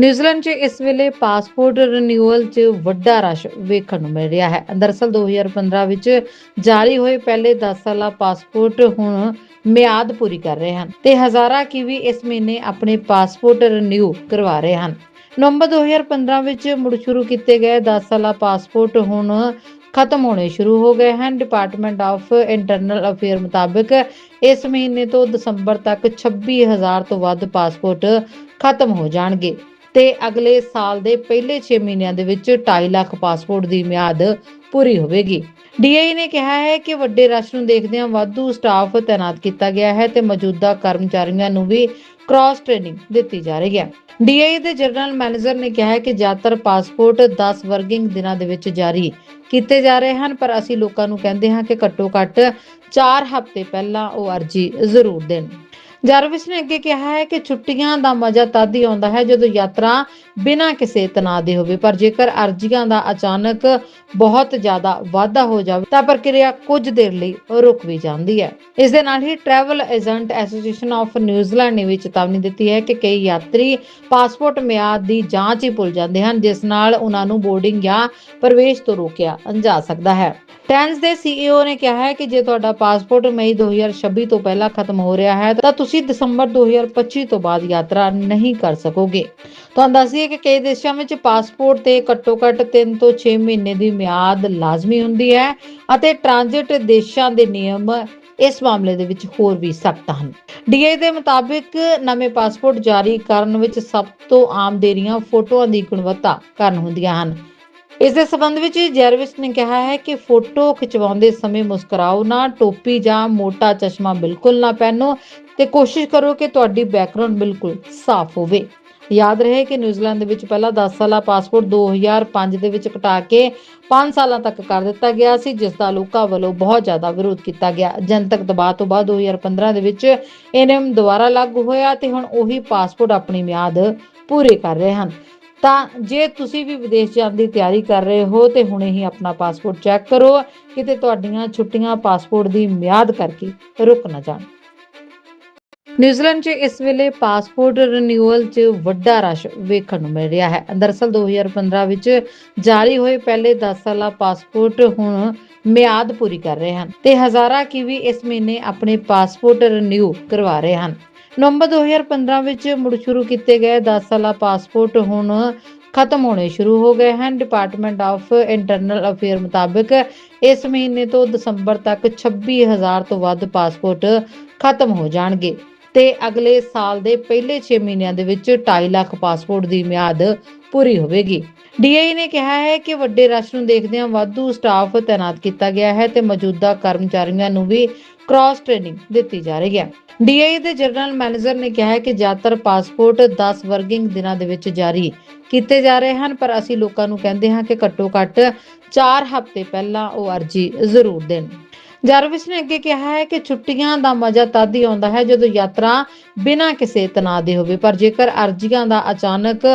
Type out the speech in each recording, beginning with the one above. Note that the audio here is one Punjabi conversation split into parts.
ਨਿਊਜ਼ੀਲੈਂਡ 'ਚ ਇਸ ਵੇਲੇ ਪਾਸਪੋਰਟ ਰਿਨਿਊਅਲ 'ਚ ਵੱਡਾ ਰਸ਼ ਵੇਖਣ ਨੂੰ ਮਿਲ ਰਿਹਾ ਹੈ। ਦਰਅਸਲ 2015 ਵਿੱਚ ਜਾਰੀ ਹੋਏ ਪਹਿਲੇ 10 ਸਾਲਾ ਪਾਸਪੋਰਟ ਹੁਣ ਮਿਆਦ ਪੂਰੀ ਕਰ ਰਹੇ ਹਨ ਤੇ ਹਜ਼ਾਰਾਂ ਕਿਵੀ ਇਸ ਮਹੀਨੇ ਆਪਣੇ ਪਾਸਪੋਰਟ ਰਿਨਿਊ ਕਰਵਾ ਰਹੇ ਹਨ। ਨਵੰਬਰ 2015 ਵਿੱਚ ਮੁੜ ਸ਼ੁਰੂ ਕੀਤੇ ਗਏ 10 ਸਾਲਾ ਪਾਸਪੋਰਟ ਹੁਣ ਖਤਮ ਹੋਣੇ ਸ਼ੁਰੂ ਹੋ ਗਏ ਹਨ। ਡਿਪਾਰਟਮੈਂਟ ਆਫ ਇੰਟਰਨਲ ਅਫੇਅਰ ਮੁਤਾਬਕ ਇਸ ਮਹੀਨੇ ਤੋਂ ਦਸੰਬਰ ਤੱਕ 26000 ਤੋਂ ਵੱਧ ਪਾਸਪੋਰਟ ਖਤਮ ਹੋ ਜਾਣਗੇ। ਤੇ ਅਗਲੇ ਸਾਲ ਦੇ ਪਹਿਲੇ 6 ਮਹੀਨਿਆਂ ਦੇ ਵਿੱਚ 2.5 ਲੱਖ ਪਾਸਪੋਰਟ ਦੀ ਮਿਆਦ ਪੂਰੀ ਹੋਵੇਗੀ। ਡੀਆਈ ਨੇ ਕਿਹਾ ਹੈ ਕਿ ਵੱਡੇ ਰਸ਼ ਨੂੰ ਦੇਖਦਿਆਂ ਵਾਧੂ ਸਟਾਫ ਤਾਇਨਾਤ ਕੀਤਾ ਗਿਆ ਹੈ ਤੇ ਮੌਜੂਦਾ ਕਰਮਚਾਰੀਆਂ ਨੂੰ ਵੀ ਕ੍ਰਾਸ ਟ੍ਰੇਨਿੰਗ ਦਿੱਤੀ ਜਾ ਰਹੀ ਹੈ। ਡੀਆਈ ਦੇ ਜਨਰਲ ਮੈਨੇਜਰ ਨੇ ਕਿਹਾ ਹੈ ਕਿ ਜ਼ਿਆਦਾਤਰ ਪਾਸਪੋਰਟ 10 ਵਰਕਿੰਗ ਦਿਨਾਂ ਦੇ ਵਿੱਚ ਜਾਰੀ ਕੀਤੇ ਜਾ ਰਹੇ ਹਨ, ਪਰ ਅਸੀਂ ਲੋਕਾਂ ਨੂੰ ਕਹਿੰਦੇ ਹਾਂ ਕਿ ਘੱਟੋ ਘੱਟ 4 ਹਫ਼ਤੇ ਪਹਿਲਾਂ ਉਹ ਅਰਜ਼ੀ ਜ਼ਰੂਰ ਦੇਣ। ਜਰਵਿਸ ਨੇ ਅੱਗੇ ਕਿਹਾ ਹੈ ਕਿ ਛੁੱਟੀਆਂ ਦਾ ਮਜ਼ਾ ਤਦ ਹੀ ਆਉਂਦਾ ਹੈ ਜਦੋਂ ਯਾਤਰਾ ਬਿਨਾਂ ਕਿਸੇ ਤਣਾਅ ਦੇ ਹੋਵੇ। ਪਰ ਜੇਕਰ ਅਰਜ਼ੀਆਂ ਦਾ ਅਚਾਨਕ ਬਹੁਤ ਜ਼ਿਆਦਾ ਵਾਧਾ ਹੋ ਜਾਵੇ, ਤਾਂ ਪ੍ਰਕਿਰਿਆ ਕੁਝ ਦੇਰ ਲਈ ਰੁਕ ਵੀ ਜਾਂਦੀ ਹੈ। ਇਸ ਦੇ ਨਾਲ ਹੀ travel agent association of New Zealand ਨੇ ਵੀ ਚੇਤਾਵਨੀ ਦਿੱਤੀ ਹੈ ਕਿ ਕਈ ਯਾਤਰੀ ਪਾਸਪੋਰਟ ਮਿਆਦ ਦੀ ਜਾਂਚ ਹੀ ਭੁੱਲ ਜਾਂਦੇ ਹਨ, ਜਿਸ ਨਾਲ ਉਹਨਾਂ ਨੂੰ ਬੋਰਡਿੰਗ ਜਾਂ ਪ੍ਰਵੇਸ਼ ਤੋਂ ਰੋਕਿਆ ਜਾ ਸਕਦਾ ਹੈ। ਟੈਂਸ ਦੇ ਸੀਈਓ ਨੇ ਕਿਹਾ ਹੈ ਕਿ ਜੇ ਤੁਹਾਡਾ ਪਾਸਪੋਰਟ ਮਈ 2026 ਤੋਂ ਪਹਿਲਾਂ ਖਤਮ ਹੋ ਰਿਹਾ ਹੈ, ਤਾਂ ਤੁਸੀਂ ਦਸੰਬਰ 2025 ਤੋਂ ਬਾਅਦ ਯਾਤਰਾ ਨਹੀਂ ਕਰ ਸਕੋਗੇ। ਤੁਹਾਨੂੰ ਦੱਸੀਏ ਕਿ ਕਈ ਦੇਸ਼ਾਂ ਵਿੱਚ ਪਾਸਪੋਰਟ ਤੇ ਘੱਟੋ-ਘੱਟ 3 ਤੋਂ 6 ਮਹੀਨੇ ਦੀ ਮਿਆਦ ਲਾਜ਼ਮੀ ਹੁੰਦੀ ਹੈ ਅਤੇ ਟ੍ਰਾਂਜ਼ਿਟ ਦੇਸ਼ਾਂ ਦੇ ਨਿਯਮ ਇਸ ਮਾਮਲੇ ਦੇ ਵਿੱਚ ਹੋਰ ਵੀ ਸਖਤ ਹਨ। ਡੀਏ ਦੇ ਮੁਤਾਬਿਕ ਨਵੇਂ ਪਾਸਪੋਰਟ ਜਾਰੀ ਕਰਨ ਵਿੱਚ ਸਭ ਤੋਂ ਆਮ ਦੇਰੀਆਂ ਫੋਟੋਆਂ ਦੀ ਗੁਣਵੱਤਾ ਕਾਰਨ ਹੁੰਦੀਆਂ ਹਨ। ਇਸ ਦੇ ਸਬੰਧ ਵਿੱਚ ਜੈਰਵਿਸ ਨੇ ਕਿਹਾ ਹੈ ਕਿ ਫੋਟੋ ਖਿਚਵਾਉਂਦੇ ਸਮੇਂ ਮੁਸਕਰਾਓ ਨਾ, ਟੋਪੀ ਜਾਂ ਮੋਟਾ ਚਸ਼ਮਾ ਬਿਲਕੁਲ ਨਾ ਪਹਿਨੋ ਤੇ ਕੋਸ਼ਿਸ਼ ਕਰੋ ਕਿ ਤੁਹਾਡੀ ਬੈਕਗ੍ਰਾਉਂਡ ਬਿਲਕੁਲ ਸਾਫ਼ ਹੋਵੇ। ਯਾਦ ਰਹੇ ਕਿ ਨਿਊਜ਼ੀਲੈਂਡ ਦੇ ਵਿੱਚ ਪਹਿਲਾਂ 10 ਸਾਲਾ ਪਾਸਪੋਰਟ 2005 ਦੇ ਵਿੱਚ ਘਟਾ ਕੇ 5 ਸਾਲਾਂ ਤੱਕ ਕਰ ਦਿੱਤਾ ਗਿਆ ਸੀ, ਜਿਸ ਦਾ ਲੋਕਾਂ ਵੱਲੋਂ ਬਹੁਤ ਜ਼ਿਆਦਾ ਵਿਰੋਧ ਕੀਤਾ ਗਿਆ। ਜਨਤਕ ਦਬਾਅ ਤੋਂ ਬਾਅਦ 2015 ਦੇ ਵਿੱਚ ਇਹ ਨਿਯਮ ਦੁਬਾਰਾ ਲਾਗੂ ਹੋਇਆ ਤੇ ਹੁਣ ਉਹੀ ਪਾਸਪੋਰਟ ਆਪਣੀ ਮਿਆਦ ਪੂਰੇ ਕਰ ਰਹੇ ਹਨ। ਤਾਂ ਜੇ ਤੁਸੀਂ ਵੀ ਵਿਦੇਸ਼ ਜਾਣ ਦੀ ਤਿਆਰੀ ਕਰ ਰਹੇ ਹੋ ਤੇ ਹੁਣੇ ਹੀ ਆਪਣਾ ਪਾਸਪੋਰਟ ਚੈੱਕ ਕਰੋ, ਕਿਤੇ ਤੁਹਾਡੀਆਂ ਛੁੱਟੀਆਂ ਪਾਸਪੋਰਟ ਦੀ ਮਿਆਦ ਕਰਕੇ ਰੁਕ ਨਾ ਜਾਣ। ਨਿਊਜ਼ੀਲੈਂਡ 'ਚ ਇਸ ਵੇਲੇ ਪਾਸਪੋਰਟ ਰਿਨਿਊਅਲ 'ਚ ਵੱਡਾ ਰਸ਼ ਵੇਖਣ ਨੂੰ ਮਿਲ ਰਿਹਾ ਹੈ। ਦਰਅਸਲ 2015 ਵਿੱਚ ਜਾਰੀ ਹੋਏ ਪਹਿਲੇ 10 ਸਾਲਾ ਪਾਸਪੋਰਟ ਹੁਣ ਮਿਆਦ ਪੂਰੀ ਕਰ ਰਹੇ ਹਨ ਤੇ ਹਜ਼ਾਰਾਂ ਕਿਵੀ ਇਸ ਮਹੀਨੇ ਆਪਣੇ ਪਾਸਪੋਰਟ ਰਿਨਿਊ ਕਰਵਾ ਰਹੇ ਹਨ। ਨਵੰਬਰ 2015 ਵਿੱਚ ਮੁੜ ਸ਼ੁਰੂ ਕੀਤੇ ਗਏ 10 ਸਾਲਾ ਪਾਸਪੋਰਟ ਹੁਣ ਖਤਮ ਹੋਣੇ ਸ਼ੁਰੂ ਹੋ ਗਏ ਹਨ। ਡਿਪਾਰਟਮੈਂਟ ਆਫ ਇੰਟਰਨਲ ਅਫੇਅਰ ਮੁਤਾਬਕ ਇਸ ਮਹੀਨੇ ਤੋਂ ਦਸੰਬਰ ਤੱਕ 26000 ਤੋਂ ਵੱਧ ਪਾਸਪੋਰਟ ਖਤਮ ਹੋ ਜਾਣਗੇ। ਤੇ ਅਗਲੇ ਸਾਲ ਦੇ ਪਹਿਲੇ 6 ਮਹੀਨਿਆਂ ਦੇ ਵਿੱਚ 2.5 ਲੱਖ ਪਾਸਪੋਰਟ ਦੀ ਮਿਆਦ ਪੂਰੀ ਹੋਵੇਗੀ। ਡੀਆਈ ਨੇ ਕਿਹਾ ਹੈ ਕਿ ਵੱਡੇ ਰਸ਼ ਨੂੰ ਦੇਖਦਿਆਂ ਵਾਧੂ ਸਟਾਫ ਤਾਇਨਾਤ ਕੀਤਾ ਗਿਆ ਹੈ ਤੇ ਮੌਜੂਦਾ ਕਰਮਚਾਰੀਆਂ ਨੂੰ ਵੀ ਕ੍ਰਾਸ ਟ੍ਰੇਨਿੰਗ ਦਿੱਤੀ ਜਾ ਰਹੀ ਹੈ। ਡੀਆਈ ਦੇ ਜਨਰਲ ਮੈਨੇਜਰ ਨੇ ਕਿਹਾ ਹੈ ਕਿ ਜ਼ਿਆਦਾਤਰ ਪਾਸਪੋਰਟ 10 ਵਰਕਿੰਗ ਦਿਨਾਂ ਦੇ ਵਿੱਚ ਜਾਰੀ ਕੀਤੇ ਜਾ ਰਹੇ ਹਨ, ਪਰ ਅਸੀਂ ਲੋਕਾਂ ਨੂੰ ਕਹਿੰਦੇ ਹਾਂ ਕਿ ਘੱਟੋ ਘੱਟ 4 ਹਫ਼ਤੇ ਪਹਿਲਾਂ ਉਹ ਅਰਜ਼ੀ ਜ਼ਰੂਰ ਦੇਣ। ਜਰਵਿਸ ਨੇ ਅੱਗੇ ਕਿਹਾ ਹੈ ਕਿ ਛੁੱਟੀਆਂ ਦਾ ਮਜ਼ਾ ਤਦ ਹੀ ਆਉਂਦਾ ਹੈ ਜਦੋਂ ਯਾਤਰਾ ਬਿਨਾਂ ਕਿਸੇ ਤਣਾਅ ਦੇ ਹੋਵੇ। ਪਰ ਜੇਕਰ ਅਰਜ਼ੀਆਂ ਦਾ ਅਚਾਨਕ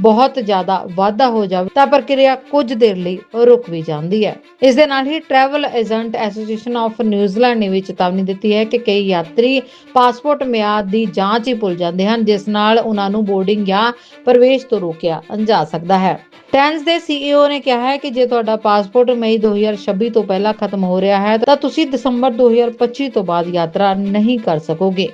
ਬਹੁਤ ਜ਼ਿਆਦਾ ਵਾਧਾ ਹੋ ਜਾਵੇ, ਤਾਂ ਪ੍ਰਕਿਰਿਆ ਕੁਝ ਦੇਰ ਲਈ ਰੁਕ ਵੀ ਜਾਂਦੀ ਹੈ। ਇਸ ਦੇ ਨਾਲ ਹੀ travel agent association of New Zealand ਨੇ ਵੀ ਚੇਤਾਵਨੀ ਦਿੱਤੀ ਹੈ ਕਿ ਕਈ ਯਾਤਰੀ ਪਾਸਪੋਰਟ ਮਿਆਦ ਦੀ ਜਾਂਚ ਹੀ ਭੁੱਲ ਜਾਂਦੇ ਹਨ, ਜਿਸ ਨਾਲ ਉਹਨਾਂ ਨੂੰ ਬੋਰਡਿੰਗ ਜਾਂ ਪ੍ਰਵੇਸ਼ ਤੋਂ ਰੋਕਿਆ ਜਾ ਸਕਦਾ ਹੈ। ਟੈਂਸ ਦੇ ਸੀਈਓ ਨੇ ਕਿਹਾ ਹੈ ਕਿ ਜੇ ਤੁਹਾਡਾ ਪਾਸਪੋਰਟ ਮਈ 2026 ਤੋਂ ਪਹਿਲਾਂ ਖਤਮ ਹੋ ਰਿਹਾ ਹੈ, ਤਾਂ ਤੁਸੀਂ ਦਸੰਬਰ 2025 ਤੋਂ ਬਾਅਦ ਯਾਤਰਾ ਨਹੀਂ ਕਰ ਸਕੋਗੇ।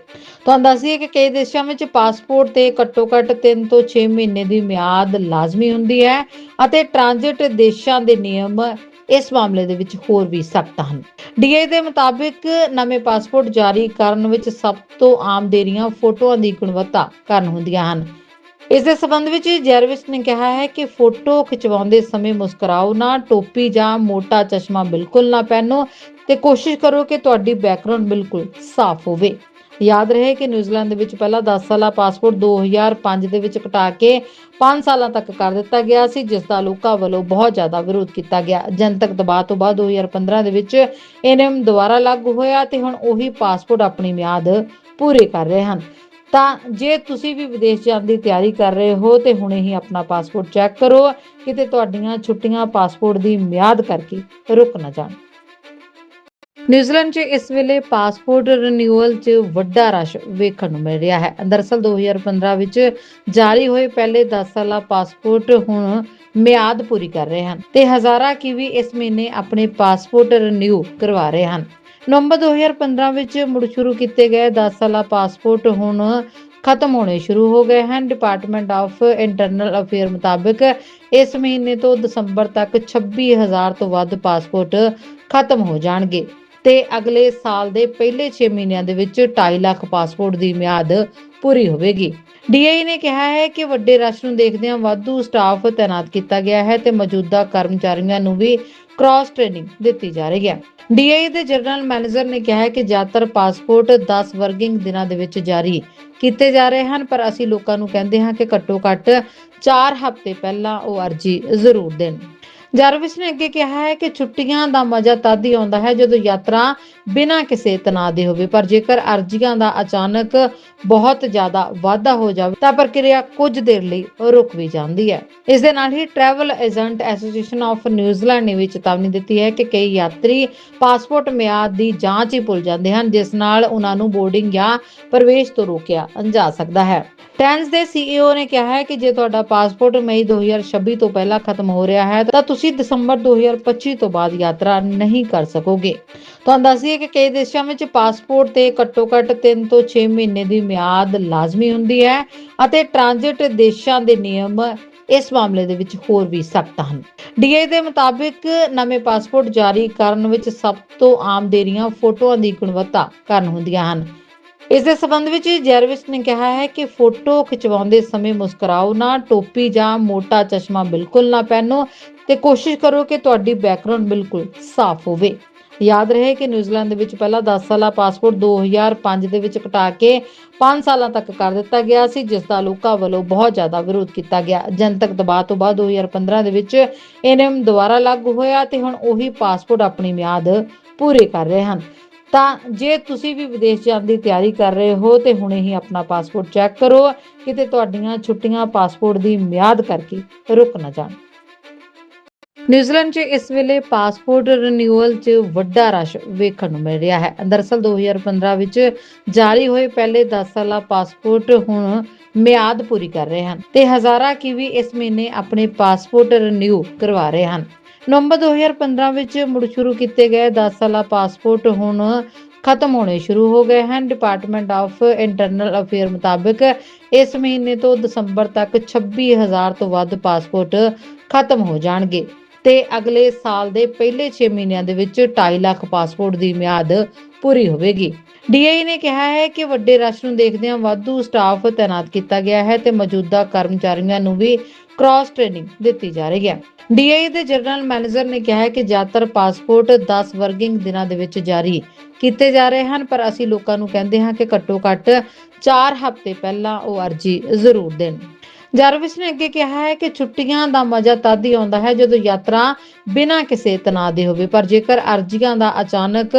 ਤੁਹਾਨੂੰ ਦੱਸੀਏ ਕਿ ਕਈ ਦੇਸ਼ਾਂ ਵਿੱਚ ਪਾਸਪੋਰਟ ਤੇ ਘੱਟੋ-ਘੱਟ 3 ਤੋਂ 6 ਮਹੀਨੇ ਦੀ ਮਿਆਦ ਲਾਜ਼ਮੀ ਹੁੰਦੀ ਹੈ ਅਤੇ ਟ੍ਰਾਂਜ਼ਿਟ ਦੇਸ਼ਾਂ ਦੇ ਨਿਯਮ ਇਸ ਮਾਮਲੇ ਦੇ ਵਿੱਚ ਹੋਰ ਵੀ ਸਖਤ ਹਨ। ਡੀਏ ਦੇ ਮੁਤਾਬਿਕ ਨਵੇਂ ਪਾਸਪੋਰਟ ਜਾਰੀ ਕਰਨ ਵਿੱਚ ਸਭ ਤੋਂ ਆਮ ਦੇਰੀਆਂ ਫੋਟੋਆਂ ਦੀ ਗੁਣਵੱਤਾ ਕਾਰਨ ਹੁੰਦੀਆਂ ਹਨ। ਇਸ ਦੇ ਸਬੰਧ ਵਿੱਚ ਜੈਰਵਿਸ ਨੇ ਕਿਹਾ ਹੈ ਕਿ ਫੋਟੋ ਖਿਚਵਾਉਂਦੇ ਸਮੇਂ ਮੁਸਕਰਾਓ ਨਾ, ਟੋਪੀ ਜਾਂ ਮੋਟਾ ਚਸ਼ਮਾ ਬਿਲਕੁਲ ਨਾ ਪਹਿਨੋ ਤੇ ਕੋਸ਼ਿਸ਼ ਕਰੋ ਕਿ ਤੁਹਾਡੀ ਬੈਕਗ੍ਰਾਉਂਡ ਬਿਲਕੁਲ ਸਾਫ਼ ਹੋਵੇ। ਯਾਦ ਰਹੇ ਕਿ ਨਿਊਜ਼ੀਲੈਂਡ ਦੇ ਵਿੱਚ ਪਹਿਲਾ 10 ਸਾਲਾ ਪਾਸਪੋਰਟ 2005 ਦੇ ਵਿੱਚ ਘਟਾ ਕੇ 5 ਸਾਲਾਂ ਤੱਕ ਕਰ ਦਿੱਤਾ ਗਿਆ ਸੀ, ਜਿਸ ਦਾ ਲੋਕਾਂ ਵੱਲੋਂ ਬਹੁਤ ਜ਼ਿਆਦਾ ਵਿਰੋਧ ਕੀਤਾ ਗਿਆ। ਜਨਤਕ ਦਬਾਅ ਤੋਂ ਬਾਅਦ 2015 ਦੇ ਵਿੱਚ ਇਹ ਨਿਯਮ ਦੁਬਾਰਾ ਲਾਗੂ ਹੋਇਆ ਤੇ ਹੁਣ ਉਹੀ ਪਾਸਪੋਰਟ ਆਪਣੀ ਮਿਆਦ ਪੂਰੇ ਕਰ ਰਹੇ ਹਨ। ਤਾਂ ਜੇ ਤੁਸੀਂ ਵੀ ਵਿਦੇਸ਼ ਜਾਣ ਦੀ ਤਿਆਰੀ ਕਰ ਰਹੇ ਹੋ, ਤੇ ਹੁਣੇ ਹੀ ਆਪਣਾ ਪਾਸਪੋਰਟ ਚੈੱਕ ਕਰੋ। ਕਿਤੇ ਤੁਹਾਡੀਆਂ ਛੁੱਟੀਆਂ ਪਾਸਪੋਰਟ ਦੀ ਮਿਆਦ ਕਰਕੇ ਰੁਕ ਨਾ ਜਾਣ। ਨਿਊਜ਼ੀਲੈਂਡ 'ਚ ਇਸ ਵੇਲੇ ਪਾਸਪੋਰਟ ਰਿਨਿਊਅਲ 'ਚ ਵੱਡਾ ਰਸ਼ ਵੇਖਣ ਨੂੰ ਮਿਲ ਰਿਹਾ ਹੈ। ਦਰਅਸਲ 2015 ਵਿੱਚ ਜਾਰੀ ਹੋਏ ਪਹਿਲੇ 10 ਸਾਲਾ ਪਾਸਪੋਰਟ ਹੁਣ ਮਿਆਦ ਪੂਰੀ ਕਰ ਰਹੇ ਹਨ ਤੇ ਹਜ਼ਾਰਾਂ ਕੀ ਵੀ ਇਸ ਮਹੀਨੇ ਆਪਣੇ ਪਾਸਪੋਰਟ ਰਿਨਿਊ ਕਰਵਾ ਰਹੇ ਹਨ। ਨਵੰਬਰ 2015 ਵਿੱਚ ਮੁੜ ਸ਼ੁਰੂ ਕੀਤੇ ਗਏ 10 ਸਾਲਾ ਪਾਸਪੋਰਟ ਹੁਣ ਖਤਮ ਹੋਣੇ ਸ਼ੁਰੂ ਹੋ ਗਏ ਹਨ। ਡਿਪਾਰਟਮੈਂਟ ਆਫ ਇੰਟਰਨਲ ਅਫੇਅਰ ਮੁਤਾਬਕ ਇਸ ਮਹੀਨੇ ਤੋਂ ਦਸੰਬਰ ਤੱਕ 26000 ਤੋਂ ਵੱਧ ਪਾਸਪੋਰਟ ਖਤਮ ਹੋ ਜਾਣਗੇ। ਤੇ ਅਗਲੇ ਸਾਲ ਦੇ ਪਹਿਲੇ 6 ਮਹੀਨਿਆਂ ਦੇ ਵਿੱਚ 2.5 ਲੱਖ ਪਾਸਪੋਰਟ ਦੀ ਮਿਆਦ ਪੂਰੀ ਹੋਵੇਗੀ। ਡੀਆਈ ਨੇ ਕਿਹਾ ਹੈ ਕਿ ਵੱਡੇ ਰਸ਼ ਨੂੰ ਦੇਖਦਿਆਂ ਵਾਧੂ ਸਟਾਫ ਤਾਇਨਾਤ ਕੀਤਾ ਗਿਆ ਹੈ ਤੇ ਮੌਜੂਦਾ ਕਰਮਚਾਰੀਆਂ ਨੂੰ ਵੀ ਕ੍ਰਾਸ ਟ੍ਰੇਨਿੰਗ ਦਿੱਤੀ ਜਾ ਰਹੀ ਹੈ। ਡੀਆਈ ਦੇ ਜਨਰਲ ਮੈਨੇਜਰ ਨੇ ਕਿਹਾ ਹੈ ਕਿ ਜ਼ਿਆਦਾਤਰ ਪਾਸਪੋਰਟ 10 ਵਰਕਿੰਗ ਦਿਨਾਂ ਦੇ ਵਿੱਚ ਜਾਰੀ ਕੀਤੇ ਜਾ ਰਹੇ ਹਨ, ਪਰ ਅਸੀਂ ਲੋਕਾਂ ਨੂੰ ਕਹਿੰਦੇ ਹਾਂ ਕਿ ਘੱਟੋ ਘੱਟ 4 ਹਫ਼ਤੇ ਪਹਿਲਾਂ ਉਹ ਅਰਜ਼ੀ ਜ਼ਰੂਰ ਦੇਣ। ਜਰਵਿਸ ਨੇ ਅੱਗੇ ਕਿਹਾ ਹੈ ਕਿ ਛੁੱਟੀਆਂ ਦਾ ਮਜ਼ਾ ਤਦ ਹੀ ਆਉਂਦਾ ਹੈ ਜਦੋਂ ਯਾਤਰਾ ਬਿਨਾਂ ਕਿਸੇ ਤਣਾਅ ਦੇ ਹੋਵੇ। ਪਰ ਜੇਕਰ ਅਰਜ਼ੀਆਂ ਦਾ ਅਚਾਨਕ ਬਹੁਤ ਜ਼ਿਆਦਾ ਵਾਧਾ ਹੋ ਜਾਵੇ, ਤਾਂ ਪ੍ਰਕਿਰਿਆ ਕੁਝ ਦੇਰ ਲਈ ਰੁਕ ਵੀ ਜਾਂਦੀ ਹੈ। ਇਸ ਦੇ ਨਾਲ ਹੀ travel agent association of New Zealand ਨੇ ਵੀ ਚੇਤਾਵਨੀ ਦਿੱਤੀ ਹੈ ਕਿ ਕਈ ਯਾਤਰੀ ਪਾਸਪੋਰਟ ਮਿਆਦ ਦੀ ਜਾਂਚ ਹੀ ਭੁੱਲ ਜਾਂਦੇ ਹਨ, ਜਿਸ ਨਾਲ ਉਹਨਾਂ ਨੂੰ ਬੋਰਡਿੰਗ ਜਾਂ ਪ੍ਰਵੇਸ਼ ਤੋਂ ਰੋਕਿਆ ਜਾ ਸਕਦਾ ਹੈ। ਟੈਂਸ ਦੇ ਸੀਈਓ ਨੇ ਕਿਹਾ ਹੈ ਕਿ ਜੇ ਤੁਹਾਡਾ ਪਾਸਪੋਰਟ ਮਈ 2026 ਤੋਂ ਪਹਿਲਾਂ ਖਤਮ ਹੋ ਰਿਹਾ ਹੈ, ਤਾਂ ਤੁਸੀਂ ਦਸੰਬਰ 2025 ਤੋਂ ਬਾਅਦ ਯਾਤਰਾ ਨਹੀਂ ਕਰ ਸਕੋਗੇ। ਤੁਹਾਨੂੰ ਦੱਸੀਏ ਕਿ ਕਈ ਦੇਸ਼ਾਂ ਵਿੱਚ ਪਾਸਪੋਰਟ ਤੇ ਘੱਟੋ-ਘੱਟ 3 ਤੋਂ 6 ਮਹੀਨੇ ਦੀ ਮਿਆਦ ਲਾਜ਼ਮੀ ਹੁੰਦੀ ਹੈ ਅਤੇ ਟ੍ਰਾਂਜ਼ਿਟ ਦੇਸ਼ਾਂ ਦੇ ਨਿਯਮ ਇਸ ਮਾਮਲੇ ਦੇ ਵਿੱਚ ਹੋਰ ਵੀ ਸਖਤ ਹਨ। ਡੀਏ ਦੇ ਮੁਤਾਬਿਕ ਨਵੇਂ ਪਾਸਪੋਰਟ ਜਾਰੀ ਕਰਨ ਵਿੱਚ ਸਭ ਤੋਂ ਆਮ ਦੇਰੀਆਂ ਫੋਟੋਆਂ ਦੀ ਗੁਣਵੱਤਾ ਕਾਰਨ ਹੁੰਦੀਆਂ ਹਨ। ਇਸ ਦੇ ਸਬੰਧ ਵਿੱਚ ਜੈਰਵਿਸ ਨੇ ਕਿਹਾ ਹੈ ਕਿ ਫੋਟੋ ਖਿਚਵਾਉਂਦੇ ਸਮੇਂ ਮੁਸਕਰਾਓ ਨਾ, ਟੋਪੀ ਜਾਂ ਮੋਟਾ ਚਸ਼ਮਾ ਬਿਲਕੁਲ ਨਾ ਪਹਿਨੋ ਤੇ ਕੋਸ਼ਿਸ਼ ਕਰੋ ਕਿ ਤੁਹਾਡੀ ਬੈਕਗ੍ਰਾਉਂਡ ਬਿਲਕੁਲ ਸਾਫ਼ ਹੋਵੇ। ਯਾਦ ਰਹੇ ਕਿ ਨਿਊਜ਼ੀਲੈਂਡ ਦੇ ਵਿੱਚ ਪਹਿਲਾਂ 10 ਸਾਲਾ ਪਾਸਪੋਰਟ 2005 ਦੇ ਵਿੱਚ ਘਟਾ ਕੇ 5 ਸਾਲਾਂ ਤੱਕ ਕਰ ਦਿੱਤਾ ਗਿਆ ਸੀ, ਜਿਸ ਦਾ ਲੋਕਾਂ ਵੱਲੋਂ ਬਹੁਤ ਜ਼ਿਆਦਾ ਵਿਰੋਧ ਕੀਤਾ ਗਿਆ। ਜਨਤਕ ਦਬਾਅ ਤੋਂ ਬਾਅਦ 2015 ਦੇ ਵਿੱਚ ਇਹ ਨਿਯਮ ਦੁਬਾਰਾ ਲਾਗੂ ਹੋਇਆ ਤੇ ਹੁਣ ਉਹੀ ਪਾਸਪੋਰਟ ਆਪਣੀ ਮਿਆਦ ਪੂਰੇ ਕਰ ਰਹੇ ਹਨ। ਤਾਂ ਜੇ ਤੁਸੀਂ ਵੀ ਵਿਦੇਸ਼ ਜਾਣ ਦੀ ਤਿਆਰੀ ਕਰ ਰਹੇ ਹੋ ਤੇ ਹੁਣੇ ਹੀ ਆਪਣਾ ਪਾਸਪੋਰਟ ਚੈੱਕ ਕਰੋ, ਕਿਤੇ ਤੁਹਾਡੀਆਂ ਛੁੱਟੀਆਂ ਪਾਸਪੋਰਟ ਦੀ ਮਿਆਦ ਕਰਕੇ ਰੁਕ ਨਾ ਜਾਣ। ਨਿਊਜ਼ੀਲੈਂਡ 'ਚ ਇਸ ਵੇਲੇ ਪਾਸਪੋਰਟ ਰਿਨਿਊਅਲ 'ਚ ਵੱਡਾ ਰਸ਼ ਵੇਖਣ ਨੂੰ ਮਿਲ ਰਿਹਾ ਹੈ। ਦਰਅਸਲ 2015 ਵਿੱਚ ਜਾਰੀ ਹੋਏ ਪਹਿਲੇ 10 ਸਾਲਾ ਪਾਸਪੋਰਟ ਹੁਣ ਮਿਆਦ ਪੂਰੀ ਕਰ ਰਹੇ ਹਨ ਤੇ ਹਜ਼ਾਰਾਂ ਕਿਵੀ ਇਸ ਮਹੀਨੇ ਆਪਣੇ ਪਾਸਪੋਰਟ ਰਿਨਿਊ ਕਰਵਾ ਰਹੇ ਹਨ। ਨਵੰਬਰ 2015 ਵਿੱਚ ਮੁੜ ਸ਼ੁਰੂ ਕੀਤੇ ਗਏ 10 ਸਾਲਾ ਪਾਸਪੋਰਟ ਹੁਣ ਖਤਮ ਹੋਣੇ ਸ਼ੁਰੂ ਹੋ ਗਏ ਹਨ। ਡਿਪਾਰਟਮੈਂਟ ਆਫ ਇੰਟਰਨਲ ਅਫੇਅਰ ਮੁਤਾਬਕ ਇਸ ਮਹੀਨੇ ਤੋਂ ਦਸੰਬਰ ਤੱਕ 26000 ਤੋਂ ਵੱਧ ਪਾਸਪੋਰਟ ਖਤਮ ਹੋ ਜਾਣਗੇ। ਤੇ ਅਗਲੇ ਸਾਲ ਦੇ ਪਹਿਲੇ 6 ਮਹੀਨਿਆਂ ਦੇ ਵਿੱਚ 2.5 ਲੱਖ ਪਾਸਪੋਰਟ ਦੀ ਮਿਆਦ ਪੂਰੀ ਹੋਵੇਗੀ। ਡੀਆਈ ਨੇ ਕਿਹਾ ਹੈ ਕਿ ਵੱਡੇ ਰਸ਼ ਨੂੰ ਦੇਖਦਿਆਂ ਵਾਧੂ ਸਟਾਫ ਤਾਇਨਾਤ ਕੀਤਾ ਗਿਆ ਹੈ ਤੇ ਮੌਜੂਦਾ ਕਰਮਚਾਰੀਆਂ ਨੂੰ ਵੀ ਕ੍ਰਾਸ ਟ੍ਰੇਨਿੰਗ ਦਿੱਤੀ ਜਾ ਰਹੀ ਹੈ। ਡੀਆਈ ਦੇ ਜਨਰਲ ਮੈਨੇਜਰ ਨੇ ਕਿਹਾ ਹੈ ਕਿ ਜ਼ਿਆਦਾਤਰ ਪਾਸਪੋਰਟ 10 ਵਰਕਿੰਗ ਦਿਨਾਂ ਦੇ ਵਿੱਚ ਜਾਰੀ ਕੀਤੇ ਜਾ ਰਹੇ ਹਨ, ਪਰ ਅਸੀਂ ਲੋਕਾਂ ਨੂੰ ਕਹਿੰਦੇ ਹਾਂ ਕਿ ਘੱਟੋ ਘੱਟ 4 ਹਫ਼ਤੇ ਪਹਿਲਾਂ ਉਹ ਅਰਜ਼ੀ ਜ਼ਰੂਰ ਦੇਣ। ਜਰਵਿਸ ਨੇ ਅੱਗੇ ਕਿਹਾ ਹੈ ਕਿ ਛੁੱਟੀਆਂ ਦਾ ਮਜ਼ਾ ਤਦ ਹੀ ਆਉਂਦਾ ਹੈ ਜਦੋਂ ਯਾਤਰਾ ਬਿਨਾਂ ਕਿਸੇ ਤਣਾਅ ਦੇ ਹੋਵੇ। ਪਰ ਜੇਕਰ ਅਰਜ਼ੀਆਂ ਦਾ ਅਚਾਨਕ